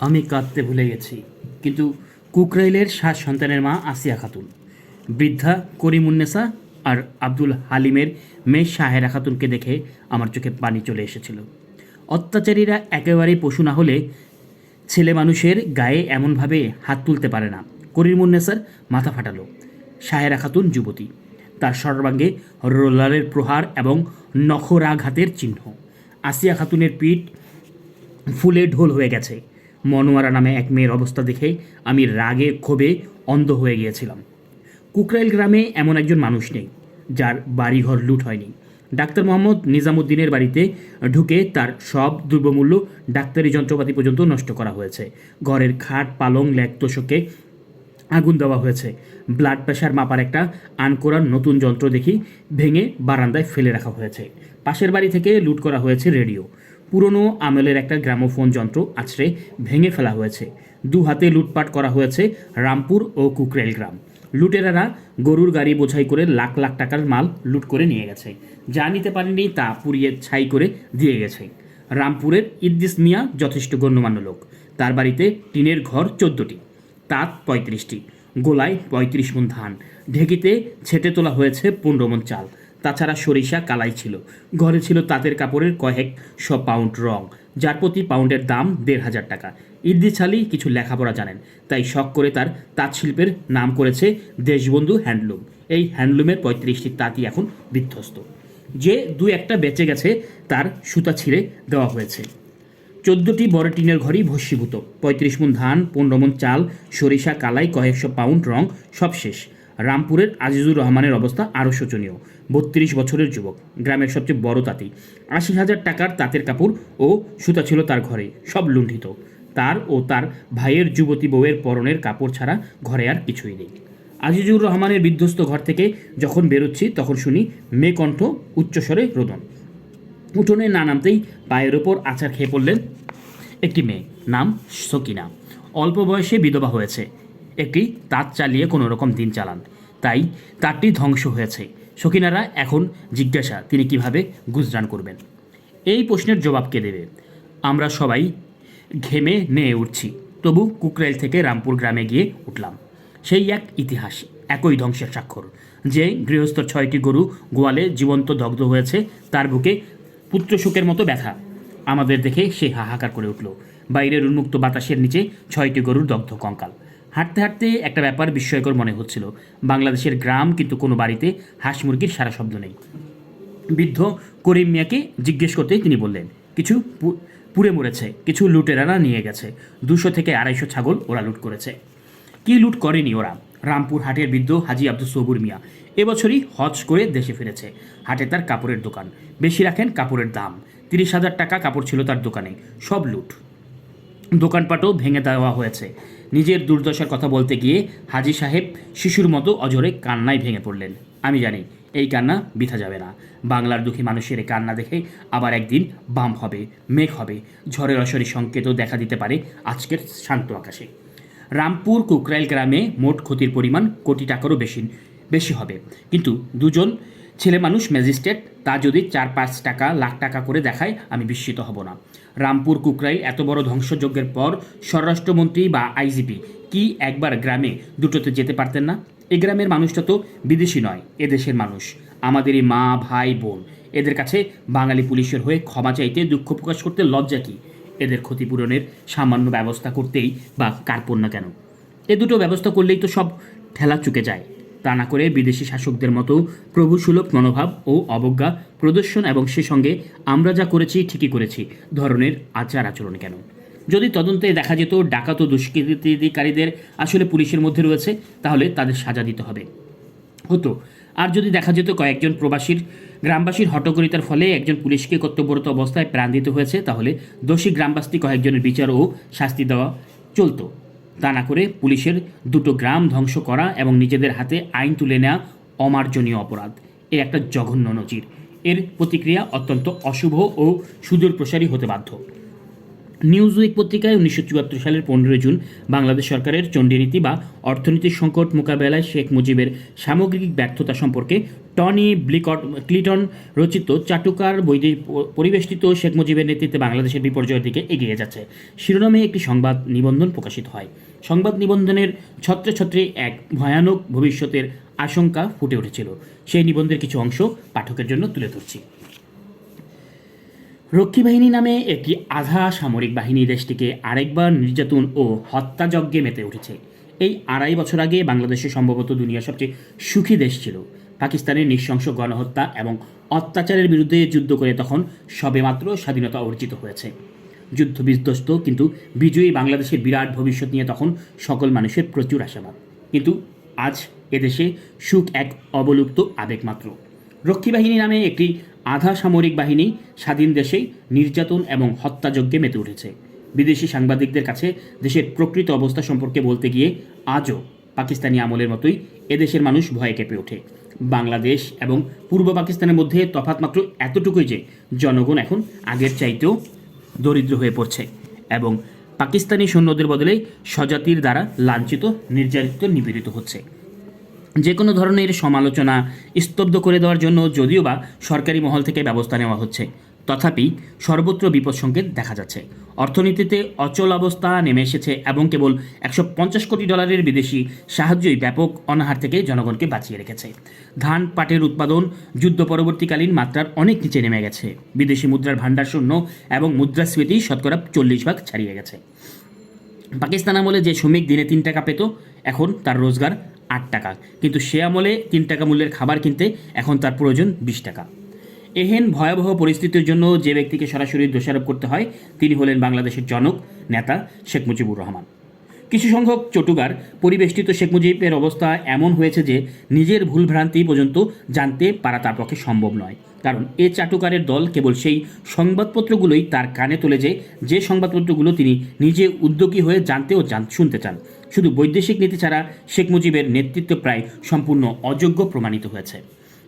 আমি কাঁদতে ভুলে গেছি। কিন্তু কুকরাইলের সাত সন্তানের মা আসিয়া খাতুন। বৃদ্ধা করিমুন্নেসা আর আব্দুল হালিমের মেয়ে শাহেরা খাতুনকে দেখে আমার চোখে পানি চলে এসেছিল। অত্যাচারীরা একেবারেই পশু না হলে ছেলে মানুষের গায়ে এমনভাবে হাত তুলতে পারে না। করিমুন্নেসার মাথা ফাটালো। শাহেরা খাতুন যুবতী। তার সর্বাঙ্গে রোলারের প্রহার এবং নখরাঘাতের চিহ্ন। আসিয়া খাতুনের পিঠ ফুলে ঢোল হয়ে গেছে। মনোয়ারা নামে এক মেয়ের অবস্থা দেখে আমি রাগে ক্ষোভে অন্ধ হয়ে গিয়েছিলাম। কুকরাইল গ্রামে এমন একজন মানুষ নেই, যার বাড়িঘর লুট হয়নি। ডাক্তার মোহাম্মদ নিজামুদ্দিনের বাড়িতে ঢুকে তার সব দ্রব্যমূল্য ডাক্তারি যন্ত্রপাতি পর্যন্ত নষ্ট করা হয়েছে। ঘরের খাট, পালং ল্যাক তোষকে আগুন দেওয়া হয়েছে। ব্লাড প্রেশার মাপার একটা আনকোরার নতুন যন্ত্র দেখি ভেঙে বারান্দায় ফেলে রাখা হয়েছে। পাশের বাড়ি থেকে লুট করা হয়েছে রেডিও। পুরনো আমলের একটা গ্রামোফোন যন্ত্র আছড়ে ভেঙে ফেলা হয়েছে। দু হাতে লুটপাট করা হয়েছে রামপুর ও কুকরেল গ্রাম। লুটেরারা গরুর গাড়ি বোঝাই করে লাখ লাখ টাকার মাল লুট করে নিয়ে গেছে। যা নিতে পারেনি তা পুড়িয়ে ছাই করে দিয়ে গেছে। রামপুরের ইদ্দিস মিয়া যথেষ্ট গণ্যমান্য লোক। তার বাড়িতে টিনের ঘর চোদ্দটি। তাঁত পঁয়ত্রিশটি। গোলায় পঁয়ত্রিশ মন ধান। ঢেকিতে ছেটে তোলা হয়েছে পনেরো মন চাল। তাছাড়া সরিষা কালাই ছিল। ঘরে ছিল তাঁতের কাপড়ের কয়েক শ পাউন্ড রং, যার প্রতি পাউন্ডের দাম দেড় হাজার টাকা। ইদ্দি ছালি কিছু লেখাপড়া জানেন, তাই শখ করে তার তাঁত শিল্পের নাম করেছে দেশবন্ধু হ্যান্ডলুম। এই হ্যান্ডলুমের পঁয়ত্রিশটি তাঁতই এখন বিধ্বস্ত। যে দু একটা বেঁচে গেছে, তার সুতা ছিঁড়ে দেওয়া হয়েছে। চোদ্দটি বড় টিনের ঘরই ভস্মীভূত। পঁয়ত্রিশ মন ধান, পনেরো মন চাল, সরিষা, কালাই কয়েকশো পাউন্ড রং, সব শেষ। রামপুরের আজিজুর রহমানের অবস্থা আরও শোচনীয়। বত্রিশ বছরের যুবক, গ্রামের সবচেয়ে বড় তাঁতি। আশি হাজার টাকার তাঁতের কাপড় ও সুতা ছিল তার ঘরে, সব লুণ্ঠিত। তার ও তার ভাইয়ের যুবতী বউয়ের পরনের কাপড় ছাড়া ঘরে আর কিছুই নেই। আজিজুর রহমানের বিধ্বস্ত ঘর থেকে যখন বেরোচ্ছি, তখন শুনি মেকণ্ঠ উচ্চস্বরে রোদন। উঠোনে না নামতেই পায়ের ওপর আচার খেয়ে পড়লেন একটি মেয়ে, নাম সকিনা। অল্প বয়সে বিধবা হয়েছে। একটি তাঁত চালিয়ে কোনো রকম দিন চালান। তাই তারটি ধ্বংস হয়েছে। সকিনারা এখন জিজ্ঞাসা, তিনি কীভাবে গুজরান করবেন? এই প্রশ্নের জবাব কে দেবে? আমরা সবাই ঘেমে নেয়ে উঠছি। তবু কুকরাইল থেকে রামপুর গ্রামে গিয়ে উঠলাম। সেই এক ইতিহাস, একই ধ্বংসের স্বাক্ষর, যে গৃহস্থ ছয়টি গরু গোয়ালে জীবন্ত দগ্ধ হয়েছে, তার বুকে পুত্রশোকের মতো ব্যথা। আমাদের দেখে সে হাহাকার করে উঠল। বাইরের উন্মুক্ত বাতাসের নিচে ছয়টি গরুর দগ্ধ কঙ্কাল। হাঁটতে হাঁটতে একটা ব্যাপার বিস্ময়কর মনে হচ্ছিল। বাংলাদেশের গ্রাম কিন্তু কোনো বাড়িতে হাঁস মুরগির সারা শব্দ নেই। বৃদ্ধ করিম মিয়াকে জিজ্ঞেস করতেই তিনি বললেন, কিছু পুড়ে মরেছে, কিছু লুটেরারা নিয়ে গেছে। দুশো থেকে আড়াইশো ছাগল ওরা লুট করেছে। কি লুট করেনি ওরা? রামপুর হাটের বৃদ্ধ হাজি আব্দুল সবুর মিয়া। এবছরই হজ করে দেশে ফিরেছে। হাটে তার কাপড়ের দোকান। বেশি রাখেন কাপড়ের দাম। তিরিশ হাজার টাকা কাপড় ছিল তার দোকানে। সব লুট। দোকানপাটও ভেঙে দেওয়া হয়েছে। নিজের দুর্দশার কথা বলতে গিয়ে হাজি সাহেব শিশুর মতো অজরে কান্নায় ভেঙে পড়লেন। আমি জানি, এই কান্না বিথা যাবে না। বাংলার দুঃখী মানুষের কান্না দেখে আবার একদিন বাম হবে, মেঘ হবে। ঝড়ের অসরি সংকেতও দেখা দিতে পারে আজকের শান্ত আকাশে। রামপুর কুকরাইল গ্রামে মোট ক্ষতির পরিমাণ কোটি টাকারও বেশি বেশি হবে। কিন্তু দুজন ছেলে মানুষ ম্যাজিস্ট্রেট, তা যদি চার পাঁচ টাকা, লাখ টাকা করে দেখায়, আমি বিস্মিত হব না। রামপুর কুকরাই এত বড় ধ্বংসযজ্ঞের পর স্বরাষ্ট্রমন্ত্রী বা আইজিপি কি একবার গ্রামে দুটোতে যেতে পারতেন না? এই গ্রামের মানুষটা তো বিদেশি নয়, এদেশের মানুষ। আমাদেরই মা, ভাই, বোন। এদের কাছে বাঙালি পুলিশের হয়ে ক্ষমা চাইতে দুঃখ প্রকাশ করতে লজ্জা কি? এদের ক্ষতিপূরণের সামান্য ব্যবস্থা করতেই বা কার্পণ না কেন? এ দুটো ব্যবস্থা করলেই তো সব ঠেলা চুকে যায়। তা না করে বিদেশি শাসকদের মতো প্রভুসুলভ মনোভাব ও অবজ্ঞা প্রদর্শন এবং সে সঙ্গে আমরা যা করেছি, ঠিকই করেছি, ধরনের আচার আচরণ কেন? যদি তদন্তে দেখা যেত ডাকাত ও দুষ্কৃতিকারীদের আসলে পুলিশের মধ্যে রয়েছে, তাহলে তাদের সাজা দিতে হবে। হতো। আর যদি দেখা যেত কয়েকজন প্রবাসীর, গ্রামবাসীর হটকরিতার ফলে একজন পুলিশকে কর্তব্যরত অবস্থায় প্রাণ দিতে হয়েছে, তাহলে দোষী গ্রামবাসী কয়েকজনের বিচার ও শাস্তি দেওয়া চলতো। তা না করে পুলিশের দুটো গ্রাম ধ্বংস করা এবং নিজেদের হাতে আইন তুলে নেওয়া অমার্জনীয় অপরাধ। এ একটা জঘন্য নজির। এর প্রতিক্রিয়া অত্যন্ত অশুভ ও সুদূর প্রসারী হতে বাধ্য। নিউজ উইক পত্রিকায় উনিশশো চুয়াত্তর সালের পনেরোই জুন বাংলাদেশ সরকারের চণ্ডীনীতি বা অর্থনৈতিক সংকট মোকাবেলায় শেখ মুজিবের সামগ্রিক ব্যর্থতা সম্পর্কে টনি ব্লিকট ক্লিটন রচিত চাটুকার বৈদি পরিবেষ্টিত শেখ মুজিবের নেতৃত্বে বাংলাদেশের বিপর্যয়ের দিকে এগিয়ে যাচ্ছে। শিরোনামে একটি সংবাদ নিবন্ধন প্রকাশিত হয়। সংবাদ নিবন্ধনের ছত্রছত্রে এক ভয়ানক ভবিষ্যতের আশঙ্কা ফুটে উঠেছিল। সেই নিবন্ধের কিছু অংশ পাঠকের জন্য তুলে ধরছি। রক্ষী বাহিনী নামে একটি আধা সামরিক বাহিনী দেশটিকে আরেকবার নির্যাতন ও হত্যাযজ্ঞে মেতে উঠেছে। এই আড়াই বছর আগে বাংলাদেশে সম্ভবত দুনিয়ার সবচেয়ে সুখী দেশ ছিল। পাকিস্তানের নৃশংস গণহত্যা এবং অত্যাচারের বিরুদ্ধে যুদ্ধ করে তখন সবেমাত্র স্বাধীনতা অর্জিত হয়েছে। যুদ্ধ বিধ্বস্ত কিন্তু বিজয়ী বাংলাদেশের বিরাট ভবিষ্যৎ নিয়ে তখন সকল মানুষের প্রচুর আশাবাদ। কিন্তু আজ এদেশে সুখ এক অবলুপ্ত আবেগ মাত্র রক্ষী বাহিনী নামে একটি আধা সামরিক বাহিনী স্বাধীন দেশেই নির্যাতন এবং হত্যাযজ্ঞে মেতে উঠেছে। বিদেশি সাংবাদিকদের কাছে দেশের প্রকৃত অবস্থা সম্পর্কে বলতে গিয়ে আজও পাকিস্তানি আমলের মতোই এদেশের মানুষ ভয়ে কেঁপে ওঠে। বাংলাদেশ এবং পূর্ব পাকিস্তানের মধ্যে তফাৎ মাত্র এতটুকুই যে জনগণ এখন আগের চাইতেও দরিদ্র হয়ে পড়ছে এবং পাকিস্তানি সৈন্যদের বদলে স্বজাতির দ্বারা লাঞ্ছিত, নির্যাতিত, নিপীড়িত হচ্ছে। যে কোনো ধরনের সমালোচনা স্তব্ধ করে দেওয়ার জন্য যদিও বা সরকারি মহল থেকে ব্যবস্থা নেওয়া হচ্ছে। তথাপি সর্বত্র বিপদ সংকেত দেখা যাচ্ছে। অর্থনীতিতে অচল অবস্থা নেমে এসেছে এবং কেবল একশো পঞ্চাশ কোটি ডলারের বিদেশি সাহায্যই ব্যাপক অনাহার থেকে জনগণকে বাঁচিয়ে রেখেছে। ধান, পাটের উৎপাদন, যুদ্ধ পরবর্তীকালীন মাত্রার অনেক নিচে নেমে গেছে। বিদেশি মুদ্রার ভাণ্ডার শূন্য এবং মুদ্রাস্ফীতি শতকরা চল্লিশ ভাগ ছাড়িয়ে গেছে। পাকিস্তান আমলে যে শ্রমিক দিনে তিন টাকা পেত, এখন তার রোজগার আট টাকা। কিন্তু সে আমলে তিন টাকা মূল্যের খাবার কিনতে এখন তার প্রয়োজন বিশ টাকা। এহেন ভয়াবহ পরিস্থিতির জন্য যে ব্যক্তিকে সরাসরি দোষারোপ করতে হয়, তিনি হলেন বাংলাদেশের জনক, নেতা শেখ মুজিবুর রহমান। কিছু সংখ্যক চটুগার পরিবেষ্টিত শেখ মুজিবের অবস্থা এমন হয়েছে যে নিজের ভুলভ্রান্তি পর্যন্ত জানতে পারা তার পক্ষে সম্ভব নয়। কারণ এ চাটুকারের দল কেবল সেই সংবাদপত্রগুলোই তার কানে তুলে যে যে সংবাদপত্রগুলো তিনি নিজে উদ্যোগী হয়ে জানতে ও শুনতে চান। শুধু বৈদেশিক নীতি ছাড়া শেখ মুজিবের নেতৃত্ব প্রায় সম্পূর্ণ অযোগ্য প্রমাণিত হয়েছে।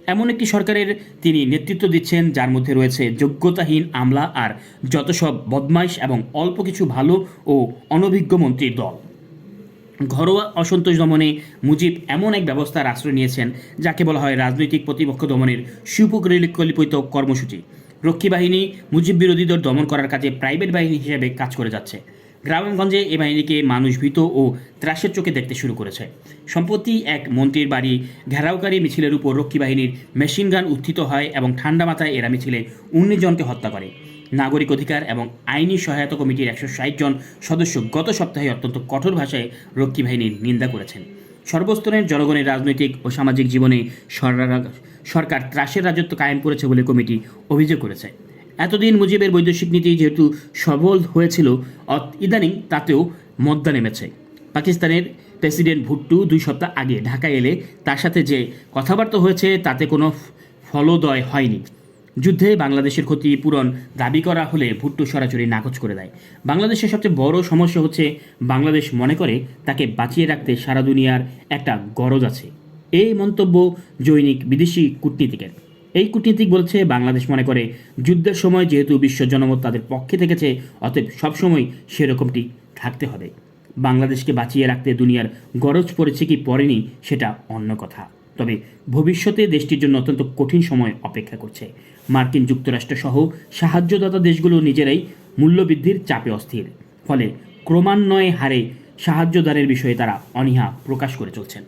এমন একটি সরকারের তিনি নেতৃত্ব দিচ্ছেন, যার মধ্যে রয়েছে যোগ্যতাহীন আমলা আর যত সব বদমাইশ এবং অল্প কিছু ভালো ও অনভিজ্ঞ মন্ত্রীর দল। ঘরোয়া অসন্তোষ দমনে মুজিব এমন এক ব্যবস্থার আশ্রয় নিয়েছেন, যাকে বলা হয় রাজনৈতিক প্রতিপক্ষ দমনের সুপরিকল্পিত কর্মসূচি। রক্ষী বাহিনী মুজিব বিরোধীদের দমন করার কাজে প্রাইভেট বাহিনী হিসেবে কাজ করে যাচ্ছে। গ্রামগঞ্জে এই বাহিনীকে মানুষ ভীত ও ত্রাসের চোখে দেখতে শুরু করেছে। সম্প্রতি এক মন্ত্রীর বাড়ি ঘেরাওকারী মিছিলের উপর রক্ষী বাহিনীর মেশিন গান উত্থিত হয় এবং ঠান্ডা মাথায় এরা মিছিলে উনিশ জনকে হত্যা করে। নাগরিক অধিকার এবং আইনি সহায়তা কমিটির একশো ষাট জন সদস্য গত সপ্তাহে অত্যন্ত কঠোর ভাষায় রক্ষী বাহিনীর নিন্দা করেছেন। সর্বস্তরের জনগণের রাজনৈতিক ও সামাজিক জীবনে সরকার- ত্রাসের রাজত্ব কায়েম করেছে বলে কমিটি অভিযোগ করেছে। এতদিন মুজিবের বৈদেশিক নীতি যেহেতু সবল হয়েছিল ইদানিং তাতেও মদ্দা নেমেছে। পাকিস্তানের প্রেসিডেন্ট ভুট্টু দুই সপ্তাহ আগে ঢাকায় এলে তার সাথে যে কথাবার্তা হয়েছে তাতে কোনো ফলোদয় হয়নি। যুদ্ধে বাংলাদেশের ক্ষতিপূরণ দাবি করা হলে ভুট্টো সরাসরি নাকচ করে দেয়। বাংলাদেশের সবচেয়ে বড় সমস্যা হচ্ছে, বাংলাদেশ মনে করে তাকে বাঁচিয়ে রাখতে সারা দুনিয়ার একটা গরজ আছে। এই মন্তব্য জৈনিক বিদেশি কূটনীতিকের। এই কূটনীতিক বলছে, বাংলাদেশ মনে করে যুদ্ধের সময় যেহেতু বিশ্ব জনমত তাদের পক্ষে থেকেছে, অতএব সবসময় সেরকমটি থাকতে হবে। বাংলাদেশকে বাঁচিয়ে রাখতে দুনিয়ার গরজ পড়েছে কি পড়েনি, সেটা অন্য কথা। তবে ভবিষ্যতে দেশটির জন্য অত্যন্ত কঠিন সময় অপেক্ষা করছে। মার্কিন যুক্তরাষ্ট্র সহ সাহায্যদাতা দেশগুলো নিজেরাই মূল্যবৃদ্ধির চাপে অস্থির। ফলে ক্রমান্বয়ে হারে সাহায্যদানের বিষয়ে তারা অনীহা প্রকাশ করে চলছেন।